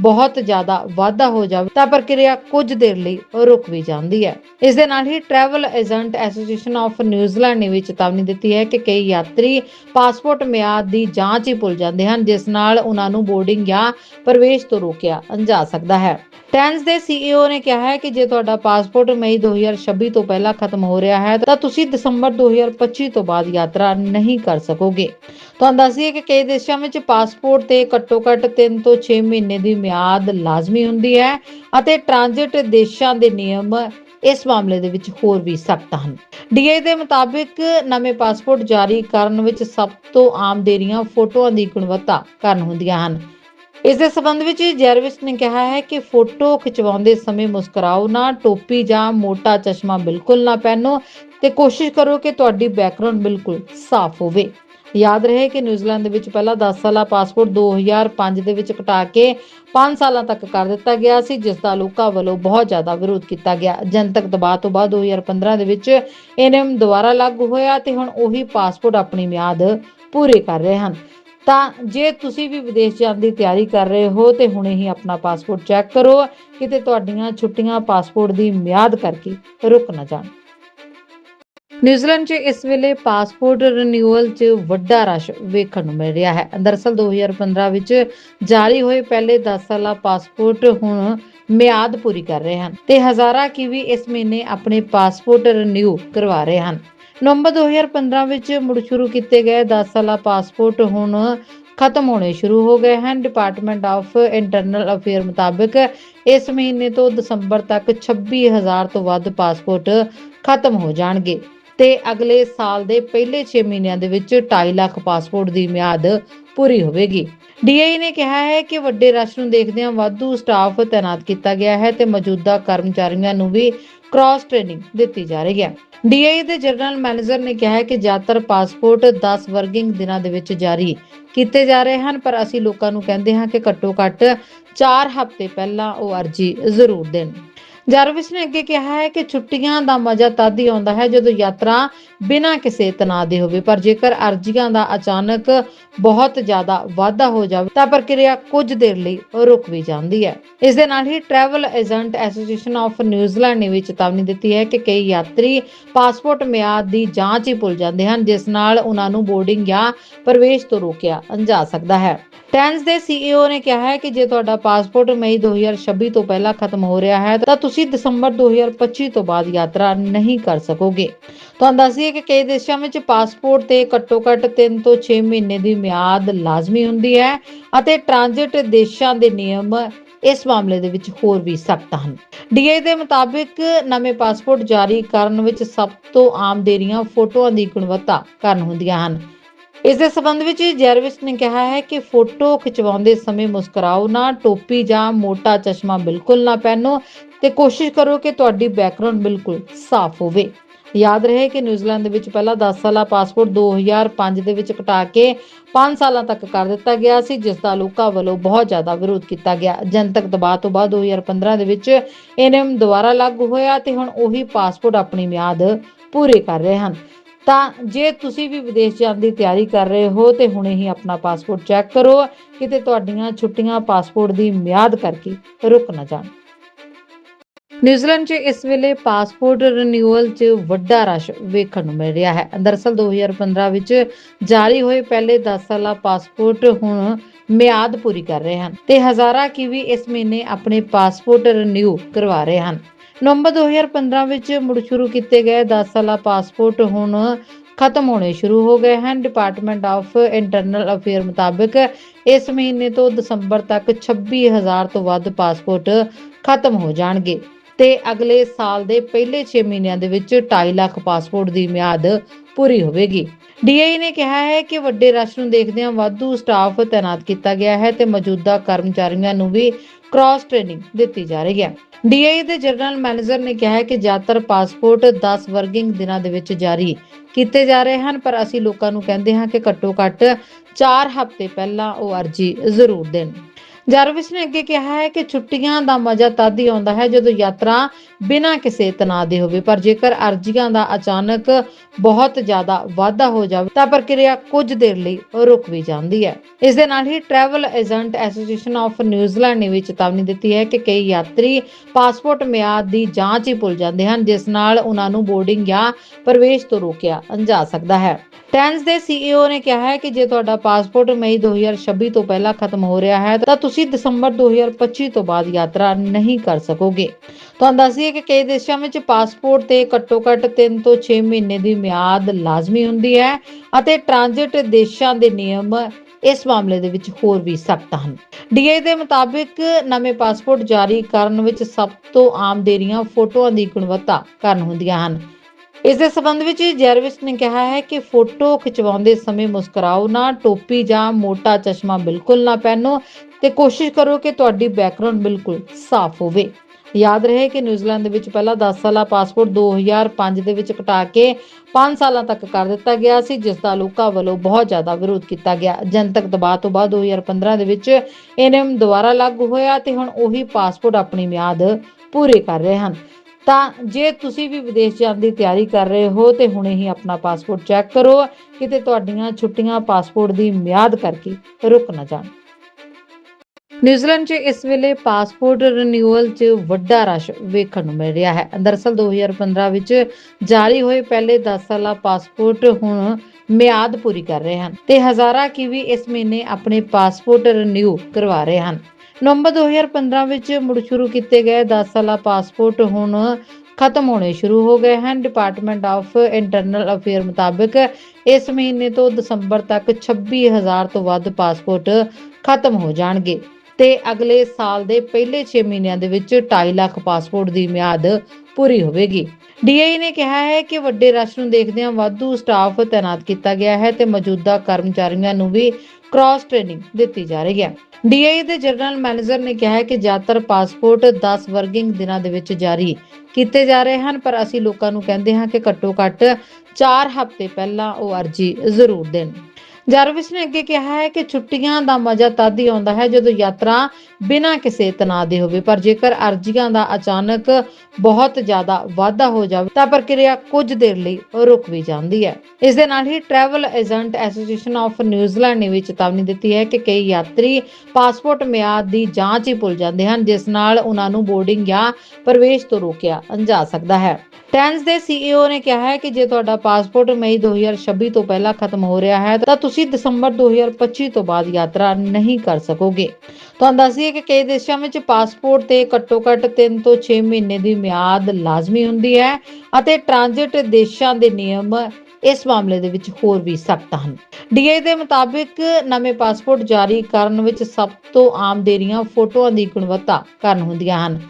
ਬਹੁਤ ਜ਼ਿਆਦਾ ਵਾਧਾ ਹੋ ਜਾਵੇ, ਤਾਂ ਪ੍ਰਕਿਰਿਆ ਕੁਝ ਦੇਰ ਲਈ ਰੁਕ ਵੀ ਜਾਂਦੀ ਹੈ। ਇਸ ਦੇ ਨਾਲ ਹੀ travel agent association of New Zealand ਨੇ ਵੀ ਚੇਤਾਵਨੀ ਦਿੱਤੀ ਹੈ ਕਿ ਕਈ ਯਾਤਰੀ ਪਾਸਪੋਰਟ ਮਿਆਦ ਦੀ ਜਾਂਚ ਹੀ ਭੁੱਲ ਜਾਂਦੇ ਹਨ, ਜਿਸ ਨਾਲ ਉਹਨਾਂ ਨੂੰ ਬੋਰਡਿੰਗ ਜਾਂ ਪ੍ਰਵੇਸ਼ ਤੋਂ ਰੋਕਿਆ ਜਾ ਸਕਦਾ ਹੈ। ਟੈਂਸ ਦੇ ਸੀਈਓ ਨੇ ਕਿਹਾ ਹੈ ਕਿ ਜੇ ਤੁਹਾਡਾ ਪਾਸਪੋਰਟ ਮਈ 2026 ਤੋਂ ਪਹਿਲਾਂ ਖਤਮ ਹੋ ਰਿਹਾ ਹੈ, ਤਾਂ ਤੁਸੀਂ ਦਸੰਬਰ 2025 ਤੋਂ ਬਾਅਦ ਯਾਤਰਾ ਨਹੀਂ ਕਰ ਸਕੋਗੇ। ਤੁਹਾਨੂੰ ਦੱਸੀਏ ਕਿ ਕਈ ਦੇਸ਼ਾਂ ਵਿੱਚ ਪਾਸਪੋਰਟ ਤੇ ਘੱਟੋ-ਘੱਟ 3 ਤੋਂ 6 ਮਹੀਨੇ ਦੀ ਮਿਆਦ ਲਾਜ਼ਮੀ ਹੁੰਦੀ ਹੈ ਅਤੇ ਟ੍ਰਾਂਜ਼ਿਟ ਦੇਸ਼ਾਂ ਦੇ ਨਿਯਮ ਇਸ ਮਾਮਲੇ ਦੇ ਵਿੱਚ ਹੋਰ ਵੀ ਸਖਤ ਹਨ। ਡੀਏ ਦੇ ਮੁਤਾਬਿਕ ਨਵੇਂ ਪਾਸਪੋਰਟ ਜਾਰੀ ਕਰਨ ਵਿੱਚ ਸਭ ਤੋਂ ਆਮ ਦੇਰੀਆਂ ਫੋਟੋਆਂ ਦੀ ਗੁਣਵੱਤਾ ਕਾਰਨ ਹੁੰਦੀਆਂ ਹਨ। ਇਸ ਦੇ ਸਬੰਧ ਵਿੱਚ ਜੈਰਵਿਸ ਨੇ ਕਿਹਾ ਹੈ ਕਿ ਫੋਟੋ ਖਿਚਵਾਉਂਦੇ ਸਮੇਂ ਮੁਸਕਰਾਓ ਨਾ, ਟੋਪੀ ਜਾਂ ਮੋਟਾ ਚਸ਼ਮਾ ਬਿਲਕੁਲ ਨਾ ਪਹਿਨੋ ਤੇ ਕੋਸ਼ਿਸ਼ ਕਰੋ ਕਿ ਤੁਹਾਡੀ ਬੈਕਗ੍ਰਾਉਂਡ ਬਿਲਕੁਲ ਸਾਫ਼ ਹੋਵੇ। ਯਾਦ ਰਹੇ ਕਿ ਨਿਊਜ਼ੀਲੈਂਡ ਦੇ ਵਿੱਚ ਪਹਿਲਾ 10 ਸਾਲਾ ਪਾਸਪੋਰਟ 2005 ਦੇ ਵਿੱਚ ਘਟਾ ਕੇ 5 ਸਾਲਾਂ ਤੱਕ ਕਰ ਦਿੱਤਾ ਗਿਆ ਸੀ, ਜਿਸ ਦਾ ਲੋਕਾਂ ਵੱਲੋਂ ਬਹੁਤ ਜ਼ਿਆਦਾ ਵਿਰੋਧ ਕੀਤਾ ਗਿਆ। ਜਨਤਕ ਦਬਾਅ ਤੋਂ ਬਾਅਦ 2015 ਦੇ ਵਿੱਚ ਇਹ ਨਿਯਮ ਦੁਬਾਰਾ ਲਾਗੂ ਹੋਇਆ ਤੇ ਹੁਣ ਉਹੀ ਪਾਸਪੋਰਟ ਆਪਣੀ ਮਿਆਦ ਪੂਰੇ ਕਰ ਰਹੇ ਹਨ। ਤਾਂ ਜੇ ਤੁਸੀਂ ਵੀ ਵਿਦੇਸ਼ ਜਾਣ ਦੀ ਤਿਆਰੀ ਕਰ ਰਹੇ ਹੋ, ਤੇ ਹੁਣੇ ਹੀ ਆਪਣਾ ਪਾਸਪੋਰਟ ਚੈੱਕ ਕਰੋ। ਕਿਤੇ ਤੁਹਾਡੀਆਂ ਛੁੱਟੀਆਂ ਪਾਸਪੋਰਟ ਦੀ ਮਿਆਦ ਕਰਕੇ ਰੁਕ ਨਾ ਜਾਣ। ਨਿਊਜ਼ੀਲੈਂਡ 'ਚ ਇਸ ਵੇਲੇ ਪਾਸਪੋਰਟ ਰਿਨਿਊਅਲ 'ਚ ਵੱਡਾ ਰਸ਼ ਵੇਖਣ ਨੂੰ ਮਿਲ ਰਿਹਾ ਹੈ। ਦਰਅਸਲ 2015 ਵਿੱਚ ਜਾਰੀ ਹੋਏ ਪਹਿਲੇ 10 ਸਾਲਾ ਪਾਸਪੋਰਟ ਹੁਣ ਮਿਆਦ ਪੂਰੀ ਕਰ ਰਹੇ ਹਨ ਤੇ ਹਜ਼ਾਰਾਂ ਕੀ ਵੀ ਇਸ ਮਹੀਨੇ ਆਪਣੇ ਪਾਸਪੋਰਟ ਰਿਨਿਊ ਕਰਵਾ ਰਹੇ ਹਨ। ਨਵੰਬਰ 2015 ਵਿੱਚ ਮੁੜ ਸ਼ੁਰੂ ਕੀਤੇ ਗਏ 10 ਸਾਲਾ ਪਾਸਪੋਰਟ ਹੁਣ ਖਤਮ ਹੋਣੇ ਸ਼ੁਰੂ ਹੋ ਗਏ ਹਨ। ਡਿਪਾਰਟਮੈਂਟ ਆਫ ਇੰਟਰਨਲ ਅਫੇਅਰ ਮੁਤਾਬਕ ਇਸ ਮਹੀਨੇ ਤੋਂ ਦਸੰਬਰ ਤੱਕ 26000 ਤੋਂ ਵੱਧ ਪਾਸਪੋਰਟ ਖਤਮ ਹੋ ਜਾਣਗੇ। ਤੇ ਅਗਲੇ ਸਾਲ ਦੇ ਪਹਿਲੇ 6 ਮਹੀਨਿਆਂ ਦੇ ਵਿੱਚ 2.5 ਲੱਖ ਪਾਸਪੋਰਟ ਦੀ ਮਿਆਦ ਪੂਰੀ ਹੋਵੇਗੀ। ਡੀਆਈ ਨੇ ਕਿਹਾ ਹੈ ਕਿ ਵੱਡੇ ਰਸ਼ ਨੂੰ ਦੇਖਦਿਆਂ ਵਾਧੂ ਸਟਾਫ ਤਾਇਨਾਤ ਕੀਤਾ ਗਿਆ ਹੈ ਤੇ ਮੌਜੂਦਾ ਕਰਮਚਾਰੀਆਂ ਨੂੰ ਵੀ ਕ੍ਰਾਸ ਟ੍ਰੇਨਿੰਗ ਦਿੱਤੀ ਜਾ ਰਹੀ ਹੈ। ਡੀਆਈ ਦੇ ਜਨਰਲ ਮੈਨੇਜਰ ਨੇ ਕਿਹਾ ਹੈ ਕਿ ਜ਼ਿਆਦਾਤਰ ਪਾਸਪੋਰਟ 10 ਵਰਕਿੰਗ ਦਿਨਾਂ ਦੇ ਵਿੱਚ ਜਾਰੀ ਕੀਤੇ ਜਾ ਰਹੇ ਹਨ, ਪਰ ਅਸੀਂ ਲੋਕਾਂ ਨੂੰ ਕਹਿੰਦੇ ਹਾਂ ਕਿ ਘੱਟੋ ਘੱਟ 4 ਹਫ਼ਤੇ ਪਹਿਲਾਂ ਉਹ ਅਰਜ਼ੀ ਜ਼ਰੂਰ ਦੇਣ। ਜਰਵਿਸ ਨੇ ਅੱਗੇ ਕਿਹਾ ਹੈ ਕਿ ਛੁੱਟੀਆਂ ਦਾ ਮਜ਼ਾ ਤਦ ਹੀ ਆਉਂਦਾ ਹੈ ਜਦੋਂ ਯਾਤਰਾ ਬਿਨਾਂ ਕਿਸੇ ਤਣਾਅ ਦੇ ਹੋਵੇ। ਪਰ ਜੇਕਰ ਅਰਜ਼ੀਆਂ ਦਾ ਅਚਾਨਕ ਬਹੁਤ ਜ਼ਿਆਦਾ ਵਾਧਾ ਹੋ ਜਾਵੇ, ਤਾਂ ਪ੍ਰਕਿਰਿਆ ਕੁਝ ਦੇਰ ਲਈ ਰੁਕ ਵੀ ਜਾਂਦੀ ਹੈ। ਇਸ ਦੇ ਨਾਲ ਹੀ travel agent association of New Zealand ਨੇ ਵੀ ਚੇਤਾਵਨੀ ਦਿੱਤੀ ਹੈ ਕਿ ਕਈ ਯਾਤਰੀ ਪਾਸਪੋਰਟ ਮਿਆਦ ਦੀ ਜਾਂਚ ਹੀ ਭੁੱਲ ਜਾਂਦੇ ਹਨ, ਜਿਸ ਨਾਲ ਉਹਨਾਂ ਨੂੰ ਬੋਰਡਿੰਗ ਜਾਂ ਪ੍ਰਵੇਸ਼ ਤੋਂ ਰੋਕਿਆ ਜਾ ਸਕਦਾ ਹੈ। ਟੈਂਸ ਦੇ ਸੀਈਓ ਨੇ ਕਿਹਾ ਹੈ ਕਿ ਜੇ ਤੁਹਾਡਾ ਪਾਸਪੋਰਟ ਮਈ 2026 ਤੋਂ ਪਹਿਲਾਂ ਖਤਮ ਹੋ ਰਿਹਾ ਹੈ, ਤਾਂ ਤੁਸੀਂ ਦਸੰਬਰ 2025 ਤੋਂ ਬਾਅਦ ਯਾਤਰਾ ਨਹੀਂ ਕਰ ਸਕੋਗੇ। ਤੁਹਾਨੂੰ ਦੱਸੀਏ ਕਿ ਕਈ ਦੇਸ਼ਾਂ ਵਿੱਚ ਪਾਸਪੋਰਟ ਤੇ ਘੱਟੋ-ਘੱਟ 3 ਤੋਂ 6 ਮਹੀਨੇ ਦੀ ਮਿਆਦ ਲਾਜ਼ਮੀ ਹੁੰਦੀ ਹੈ ਅਤੇ ਟ੍ਰਾਂਜ਼ਿਟ ਦੇਸ਼ਾਂ ਦੇ ਨਿਯਮ ਇਸ ਮਾਮਲੇ ਦੇ ਵਿੱਚ ਹੋਰ ਵੀ ਸਖਤ ਹਨ। ਡੀਏ ਦੇ ਮੁਤਾਬਿਕ ਨਵੇਂ ਪਾਸਪੋਰਟ ਜਾਰੀ ਕਰਨ ਵਿੱਚ ਸਭ ਤੋਂ ਆਮ ਦੇਰੀਆਂ ਫੋਟੋਆਂ ਦੀ ਗੁਣਵੱਤਾ ਕਾਰਨ ਹੁੰਦੀਆਂ ਹਨ। ਇਸ ਦੇ ਸਬੰਧ ਵਿੱਚ ਜੈਰਵਿਸ ਨੇ ਕਿਹਾ ਹੈ ਕਿ ਫੋਟੋ ਖਿਚਵਾਉਂਦੇ ਸਮੇਂ ਮੁਸਕਰਾਓ ਨਾ, ਟੋਪੀ ਜਾਂ ਮੋਟਾ ਚਸ਼ਮਾ ਬਿਲਕੁਲ ਨਾ ਪਹਿਨੋ ਤੇ ਕੋਸ਼ਿਸ਼ ਕਰੋ ਕਿ ਤੁਹਾਡੀ ਬੈਕਗ੍ਰਾਉਂਡ ਬਿਲਕੁਲ ਸਾਫ਼ ਹੋਵੇ। ਯਾਦ ਰਹੇ ਕਿ ਨਿਊਜ਼ੀਲੈਂਡ ਦੇ ਵਿੱਚ ਪਹਿਲਾ 10 ਸਾਲਾ ਪਾਸਪੋਰਟ 2005 ਦੇ ਵਿੱਚ ਘਟਾ ਕੇ 5 ਸਾਲਾਂ ਤੱਕ ਕਰ ਦਿੱਤਾ ਗਿਆ ਸੀ, ਜਿਸ ਦਾ ਲੋਕਾਂ ਵੱਲੋਂ ਬਹੁਤ ਜ਼ਿਆਦਾ ਵਿਰੋਧ ਕੀਤਾ ਗਿਆ। ਜਨਤਕ ਦਬਾਅ ਤੋਂ ਬਾਅਦ 2015 ਦੇ ਵਿੱਚ ਇਹ ਨਿਯਮ ਦੁਬਾਰਾ ਲਾਗੂ ਹੋਇਆ ਤੇ ਹੁਣ ਉਹੀ ਪਾਸਪੋਰਟ ਆਪਣੀ ਮਿਆਦ ਪੂਰੇ ਕਰ ਰਹੇ ਹਨ। ਤਾਂ ਜੇ ਤੁਸੀਂ ਵੀ ਵਿਦੇਸ਼ ਜਾਣ ਦੀ ਤਿਆਰੀ ਕਰ ਰਹੇ ਹੋ, ਤੇ ਹੁਣੇ ਹੀ ਆਪਣਾ ਪਾਸਪੋਰਟ ਚੈੱਕ ਕਰੋ। ਕਿਤੇ ਤੁਹਾਡੀਆਂ ਛੁੱਟੀਆਂ ਪਾਸਪੋਰਟ ਦੀ ਮਿਆਦ ਕਰਕੇ ਰੁਕ ਨਾ ਜਾਣ। ਨਿਊਜ਼ੀਲੈਂਡ 'ਚ ਇਸ ਵੇਲੇ ਪਾਸਪੋਰਟ ਰਿਨਿਊਅਲ 'ਚ ਵੱਡਾ ਰਸ਼ ਵੇਖਣ ਨੂੰ ਮਿਲ ਰਿਹਾ ਹੈ। ਦਰਅਸਲ 2015 ਵਿੱਚ ਜਾਰੀ ਹੋਏ ਪਹਿਲੇ 10 ਸਾਲਾ ਪਾਸਪੋਰਟ ਹੁਣ ਮਿਆਦ ਪੂਰੀ ਕਰ ਰਹੇ ਹਨ ਤੇ ਹਜ਼ਾਰਾਂ ਕੀ ਵੀ ਇਸ ਮਹੀਨੇ ਆਪਣੇ ਪਾਸਪੋਰਟ ਰਿਨਿਊ ਕਰਵਾ ਰਹੇ ਹਨ। ਨਵੰਬਰ 2015 ਵਿੱਚ ਮੁੜ ਸ਼ੁਰੂ ਕੀਤੇ ਗਏ 10 ਸਾਲਾ ਪਾਸਪੋਰਟ ਹੁਣ ਖਤਮ ਹੋਣੇ ਸ਼ੁਰੂ ਹੋ ਗਏ ਹਨ। ਡਿਪਾਰਟਮੈਂਟ ਆਫ ਇੰਟਰਨਲ ਅਫੇਅਰ ਮੁਤਾਬਕ ਇਸ ਮਹੀਨੇ ਤੋਂ ਦਸੰਬਰ ਤੱਕ 26000 ਤੋਂ ਵੱਧ ਪਾਸਪੋਰਟ ਖਤਮ ਹੋ ਜਾਣਗੇ। ਤੇ ਅਗਲੇ ਸਾਲ ਦੇ ਪਹਿਲੇ 6 ਮਹੀਨਿਆਂ ਦੇ ਵਿੱਚ 2.5 ਲੱਖ ਪਾਸਪੋਰਟ ਦੀ ਮਿਆਦ ਪੂਰੀ ਹੋਵੇਗੀ। ਡੀਆਈ ਨੇ ਕਿਹਾ ਹੈ ਕਿ ਵੱਡੇ ਰਸ਼ ਨੂੰ ਦੇਖਦਿਆਂ ਵਾਧੂ ਸਟਾਫ ਤਾਇਨਾਤ ਕੀਤਾ ਗਿਆ ਹੈ ਤੇ ਮੌਜੂਦਾ ਕਰਮਚਾਰੀਆਂ ਨੂੰ ਵੀ ਕ੍ਰਾਸ ਟ੍ਰੇਨਿੰਗ ਦਿੱਤੀ ਜਾ ਰਹੀ ਹੈ। ਡੀਆਈ ਦੇ ਜਨਰਲ ਮੈਨੇਜਰ ਨੇ ਕਿਹਾ ਹੈ ਕਿ ਜ਼ਿਆਦਾਤਰ ਪਾਸਪੋਰਟ 10 ਵਰਕਿੰਗ ਦਿਨਾਂ ਦੇ ਵਿੱਚ ਜਾਰੀ ਕੀਤੇ ਜਾ ਰਹੇ ਹਨ, ਪਰ ਅਸੀਂ ਲੋਕਾਂ ਨੂੰ ਕਹਿੰਦੇ ਹਾਂ ਕਿ ਘੱਟੋ ਘੱਟ 4 ਹਫ਼ਤੇ ਪਹਿਲਾਂ ਉਹ ਅਰਜ਼ੀ ਜ਼ਰੂਰ ਦੇਣ। ਜਰਵਿਸ ਨੇ ਅੱਗੇ ਕਿਹਾ ਹੈ ਕਿ ਛੁੱਟੀਆਂ ਦਾ ਮਜ਼ਾ ਤਦ ਹੀ ਆਉਂਦਾ ਹੈ ਜਦੋਂ ਯਾਤਰਾ ਬਿਨਾਂ ਕਿਸੇ ਤਣਾਅ ਦੇ ਹੋਵੇ। ਪਰ ਜੇਕਰ ਅਰਜ਼ੀਆਂ ਦਾ ਅਚਾਨਕ ਬਹੁਤ ਜ਼ਿਆਦਾ ਵਾਧਾ ਹੋ ਜਾਵੇ, ਤਾਂ ਪ੍ਰਕਿਰਿਆ ਕੁਝ ਦੇਰ ਲਈ ਰੁਕ ਵੀ ਜਾਂਦੀ ਹੈ। ਇਸ ਦੇ ਨਾਲ ਹੀ travel agent association of New Zealand ਨੇ ਵੀ ਚੇਤਾਵਨੀ ਦਿੱਤੀ ਹੈ ਕਿ ਕਈ ਯਾਤਰੀ ਪਾਸਪੋਰਟ ਮਿਆਦ ਦੀ ਜਾਂਚ ਹੀ ਭੁੱਲ ਜਾਂਦੇ ਹਨ, ਜਿਸ ਨਾਲ ਉਹਨਾਂ ਨੂੰ ਬੋਰਡਿੰਗ ਜਾਂ ਪ੍ਰਵੇਸ਼ ਤੋਂ ਰੋਕਿਆ ਜਾ ਸਕਦਾ ਹੈ। ਟੈਂਸ ਦੇ ਸੀਈਓ ਨੇ ਕਿਹਾ ਹੈ ਕਿ ਜੇ ਤੁਹਾਡਾ ਪਾਸਪੋਰਟ ਮਈ 2026 ਤੋਂ ਪਹਿਲਾਂ ਖਤਮ ਹੋ ਰਿਹਾ ਹੈ, ਤਾਂ ਤੁਸੀਂ ਦਸੰਬਰ 2025 ਤੋਂ ਬਾਅਦ ਯਾਤਰਾ ਨਹੀਂ ਕਰ ਸਕੋਗੇ। ਤੁਹਾਨੂੰ ਦੱਸੀਏ ਕਿ ਕਈ ਦੇਸ਼ਾਂ ਵਿੱਚ ਪਾਸਪੋਰਟ ਤੇ ਘੱਟੋ-ਘੱਟ 3 ਤੋਂ 6 ਮਹੀਨੇ ਦੀ ਮਿਆਦ ਲਾਜ਼ਮੀ ਹੁੰਦੀ ਹੈ ਅਤੇ ਟ੍ਰਾਂਜ਼ਿਟ ਦੇਸ਼ਾਂ ਦੇ ਨਿਯਮ ਇਸ ਮਾਮਲੇ ਦੇ ਵਿੱਚ ਹੋਰ ਵੀ ਸਖਤ ਹਨ। ਡੀਏ ਦੇ ਮੁਤਾਬਿਕ ਨਵੇਂ ਪਾਸਪੋਰਟ ਜਾਰੀ ਕਰਨ ਵਿੱਚ ਸਭ ਤੋਂ ਆਮ ਦੇਰੀਆਂ ਫੋਟੋਆਂ ਦੀ ਗੁਣਵੱਤਾ ਕਾਰਨ ਹੁੰਦੀਆਂ ਹਨ। ਇਸ ਦੇ ਸਬੰਧ ਵਿੱਚ ਜੈਰਵਿਸ ਨੇ ਕਿਹਾ ਹੈ ਕਿ ਫੋਟੋ ਖਿਚਵਾਉਂਦੇ ਸਮੇਂ ਮੁਸਕਰਾਓ ਨਾ, ਟੋਪੀ ਜਾਂ ਮੋਟਾ ਚਸ਼ਮਾ ਬਿਲਕੁਲ ਨਾ ਪਹਿਨੋ ਤੇ ਕੋਸ਼ਿਸ਼ ਕਰੋ ਕਿ ਤੁਹਾਡੀ ਬੈਕਗ੍ਰਾਉਂਡ ਬਿਲਕੁਲ ਸਾਫ਼ ਹੋਵੇ। ਯਾਦ ਰਹੇ ਕਿ ਨਿਊਜ਼ੀਲੈਂਡ ਦੇ ਵਿੱਚ ਪਹਿਲਾ 10 ਸਾਲਾ ਪਾਸਪੋਰਟ 2005 ਦੇ ਵਿੱਚ ਘਟਾ ਕੇ 5 ਸਾਲਾਂ ਤੱਕ ਕਰ ਦਿੱਤਾ ਗਿਆ ਸੀ, ਜਿਸ ਦਾ ਲੋਕਾਂ ਵੱਲੋਂ ਬਹੁਤ ਜ਼ਿਆਦਾ ਵਿਰੋਧ ਕੀਤਾ ਗਿਆ। ਜਨਤਕ ਦਬਾਅ ਤੋਂ ਬਾਅਦ 2015 ਦੇ ਵਿੱਚ ਇਹ ਨਿਯਮ ਦੁਬਾਰਾ ਲਾਗੂ ਹੋਇਆ ਤੇ ਹੁਣ ਉਹੀ ਪਾਸਪੋਰਟ ਆਪਣੀ ਮਿਆਦ ਪੂਰੇ ਕਰ ਰਹੇ ਹਨ। ਤਾਂ ਜੇ ਤੁਸੀਂ ਵੀ ਵਿਦੇਸ਼ ਜਾਣ ਦੀ ਤਿਆਰੀ ਕਰ ਰਹੇ ਹੋ, ਤੇ ਹੁਣੇ ਹੀ ਆਪਣਾ ਪਾਸਪੋਰਟ ਚੈੱਕ ਕਰੋ। ਕਿਤੇ ਤੁਹਾਡੀਆਂ ਛੁੱਟੀਆਂ ਪਾਸਪੋਰਟ ਦੀ ਮਿਆਦ ਕਰਕੇ ਰੁਕ ਨਾ ਜਾਣ। ਨਿਊਜ਼ੀਲੈਂਡ 'ਚ ਇਸ ਵੇਲੇ ਪਾਸਪੋਰਟ ਰਿਨਿਊਅਲ 'ਚ ਵੱਡਾ ਰਸ਼ ਵੇਖਣ ਨੂੰ ਮਿਲ ਰਿਹਾ ਹੈ। ਦਰਅਸਲ 2015 ਵਿੱਚ ਜਾਰੀ ਹੋਏ ਪਹਿਲੇ 10 ਸਾਲਾ ਪਾਸਪੋਰਟ ਹੁਣ ਮਿਆਦ ਪੂਰੀ ਕਰ ਰਹੇ ਹਨ ਤੇ ਹਜ਼ਾਰਾਂ ਕੀ ਵੀ ਇਸ ਮਹੀਨੇ ਆਪਣੇ ਪਾਸਪੋਰਟ ਰਿਨਿਊ ਕਰਵਾ ਰਹੇ ਹਨ। ਨਵੰਬਰ 2015 ਵਿੱਚ ਮੁੜ ਸ਼ੁਰੂ ਕੀਤੇ ਗਏ 10 ਸਾਲਾ ਪਾਸਪੋਰਟ ਹੁਣ ਖਤਮ ਹੋਣੇ ਸ਼ੁਰੂ ਹੋ ਗਏ ਹਨ। ਡਿਪਾਰਟਮੈਂਟ ਆਫ ਇੰਟਰਨਲ ਅਫੇਅਰ ਮੁਤਾਬਕ ਇਸ ਮਹੀਨੇ ਤੋਂ ਦਸੰਬਰ ਤੱਕ 26000 ਤੋਂ ਵੱਧ ਪਾਸਪੋਰਟ ਖਤਮ ਹੋ ਜਾਣਗੇ। ਤੇ ਅਗਲੇ ਸਾਲ ਦੇ ਪਹਿਲੇ 6 ਮਹੀਨਿਆਂ ਦੇ ਵਿੱਚ 2.5 ਲੱਖ ਪਾਸਪੋਰਟ ਦੀ ਮਿਆਦ ਪੂਰੀ ਹੋਵੇਗੀ। ਡੀਆਈ ਨੇ ਕਿਹਾ ਹੈ ਕਿ ਵੱਡੇ ਰਸ਼ ਨੂੰ ਦੇਖਦਿਆਂ ਵਾਧੂ ਸਟਾਫ ਤਾਇਨਾਤ ਕੀਤਾ ਗਿਆ ਹੈ ਤੇ ਮੌਜੂਦਾ ਕਰਮਚਾਰੀਆਂ ਨੂੰ ਵੀ ਕ੍ਰਾਸ ਟ੍ਰੇਨਿੰਗ ਦਿੱਤੀ ਜਾ ਰਹੀ ਹੈ। ਡੀਆਈ ਦੇ ਜਨਰਲ ਮੈਨੇਜਰ ਨੇ ਕਿਹਾ ਹੈ ਕਿ ਜ਼ਿਆਦਾਤਰ ਪਾਸਪੋਰਟ 10 ਵਰਕਿੰਗ ਦਿਨਾਂ ਦੇ ਵਿੱਚ ਜਾਰੀ ਕੀਤੇ ਜਾ ਰਹੇ ਹਨ, ਪਰ ਅਸੀਂ ਲੋਕਾਂ ਨੂੰ ਕਹਿੰਦੇ ਹਾਂ ਕਿ ਘੱਟੋ ਘੱਟ 4 ਹਫ਼ਤੇ ਪਹਿਲਾਂ ਉਹ ਅਰਜ਼ੀ ਜ਼ਰੂਰ ਦੇਣ। ਜਰਵਿਸ ਨੇ ਅੱਗੇ ਕਿਹਾ ਹੈ ਕਿ ਛੁੱਟੀਆਂ ਦਾ ਮਜ਼ਾ ਤਦ ਹੀ ਆਉਂਦਾ ਹੈ ਜਦੋਂ ਯਾਤਰਾ ਬਿਨਾਂ ਕਿਸੇ ਤਣਾਅ ਦੇ ਹੋਵੇ। ਪਰ ਜੇਕਰ ਅਰਜ਼ੀਆਂ ਦਾ ਅਚਾਨਕ ਬਹੁਤ ਜ਼ਿਆਦਾ ਵਾਧਾ ਹੋ ਜਾਵੇ, ਤਾਂ ਪ੍ਰਕਿਰਿਆ ਕੁਝ ਦੇਰ ਲਈ ਰੁਕ ਵੀ ਜਾਂਦੀ ਹੈ। ਇਸ ਦੇ ਨਾਲ ਹੀ travel agent association of New Zealand ਨੇ ਵੀ ਚੇਤਾਵਨੀ ਦਿੱਤੀ ਹੈ ਕਿ ਕਈ ਯਾਤਰੀ ਪਾਸਪੋਰਟ ਮਿਆਦ ਦੀ ਜਾਂਚ ਹੀ ਭੁੱਲ ਜਾਂਦੇ ਹਨ, ਜਿਸ ਨਾਲ ਉਹਨਾਂ ਨੂੰ ਬੋਰਡਿੰਗ ਜਾਂ ਪ੍ਰਵੇਸ਼ ਤੋਂ ਰੋਕਿਆ ਜਾ ਸਕਦਾ ਹੈ। ਟੈਂਸ ਦੇ ਸੀਈਓ ਨੇ ਕਿਹਾ ਹੈ ਕਿ ਜੇ ਤੁਹਾਡਾ ਪਾਸਪੋਰਟ ਮਈ 2026 ਤੋਂ ਪਹਿਲਾਂ ਖਤਮ ਹੋ ਰਿਹਾ ਹੈ, ਤਾਂ ਤੁਸੀਂ ਦਸੰਬਰ 2025 ਤੋਂ ਬਾਅਦ ਯਾਤਰਾ ਨਹੀਂ ਕਰ ਸਕੋਗੇ। ਤੁਹਾਨੂੰ ਦੱਸੀਏ ਕਿ ਕਈ ਦੇਸ਼ਾਂ ਵਿੱਚ ਪਾਸਪੋਰਟ ਤੇ ਘੱਟੋ-ਘੱਟ 3 ਤੋਂ 6 ਮਹੀਨੇ ਦੀ ਮਿਆਦ ਲਾਜ਼ਮੀ ਹੁੰਦੀ ਹੈ ਅਤੇ ਟ੍ਰਾਂਜ਼ਿਟ ਦੇਸ਼ਾਂ ਦੇ ਨਿਯਮ ਇਸ ਮਾਮਲੇ ਦੇ ਵਿੱਚ ਹੋਰ ਵੀ ਸਖਤ ਹਨ। ਡੀਏ ਦੇ ਮੁਤਾਬਿਕ ਨਵੇਂ ਪਾਸਪੋਰਟ ਜਾਰੀ ਕਰਨ ਵਿੱਚ ਸਭ ਤੋਂ ਆਮ ਦੇਰੀਆਂ ਫੋਟੋਆਂ ਦੀ ਗੁਣਵੱਤਾ ਕਾਰਨ ਹੁੰਦੀਆਂ ਹਨ।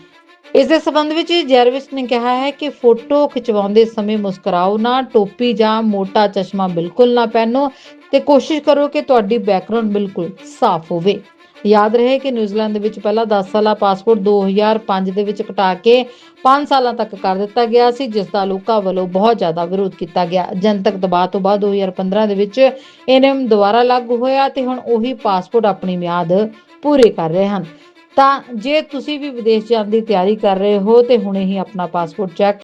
ਇਸ ਦੇ ਸਬੰਧ ਵਿੱਚ ਜੈਰਵਿਸ ਨੇ ਕਿਹਾ ਹੈ ਕਿ ਫੋਟੋ ਖਿਚਵਾਉਂਦੇ ਸਮੇਂ ਮੁਸਕਰਾਓ ਨਾ, ਟੋਪੀ ਜਾਂ ਮੋਟਾ ਚਸ਼ਮਾ ਬਿਲਕੁਲ ਨਾ ਪਹਿਨੋ ਤੇ ਕੋਸ਼ਿਸ਼ ਕਰੋ ਕਿ ਤੁਹਾਡੀ ਬੈਕਗ੍ਰਾਉਂਡ ਬਿਲਕੁਲ ਸਾਫ਼ ਹੋਵੇ। ਯਾਦ ਰਹੇ ਕਿ ਨਿਊਜ਼ੀਲੈਂਡ ਦੇ ਵਿੱਚ ਪਹਿਲਾ 10 ਸਾਲਾ ਪਾਸਪੋਰਟ 2005 ਦੇ ਵਿੱਚ ਘਟਾ ਕੇ 5 ਸਾਲਾਂ ਤੱਕ ਕਰ ਦਿੱਤਾ ਗਿਆ ਸੀ, ਜਿਸ ਦਾ ਲੋਕਾਂ ਵੱਲੋਂ ਬਹੁਤ ਜ਼ਿਆਦਾ ਵਿਰੋਧ ਕੀਤਾ ਗਿਆ। ਜਨਤਕ ਦਬਾਅ ਤੋਂ ਬਾਅਦ 2015 ਦੇ ਵਿੱਚ ਇਹ ਨਿਯਮ ਦੁਬਾਰਾ ਲਾਗੂ ਹੋਇਆ ਤੇ ਹੁਣ ਉਹੀ ਪਾਸਪੋਰਟ ਆਪਣੀ ਮਿਆਦ ਪੂਰੇ ਕਰ ਰਹੇ ਹਨ। ਤਾਂ ਜੇ ਤੁਸੀਂ ਵੀ ਵਿਦੇਸ਼ ਜਾਣ ਦੀ ਤਿਆਰੀ ਕਰ ਰਹੇ ਹੋ ਤੇ ਹੁਣੇ ਹੀ ਆਪਣਾ ਪਾਸਪੋਰਟ ਚੈੱਕ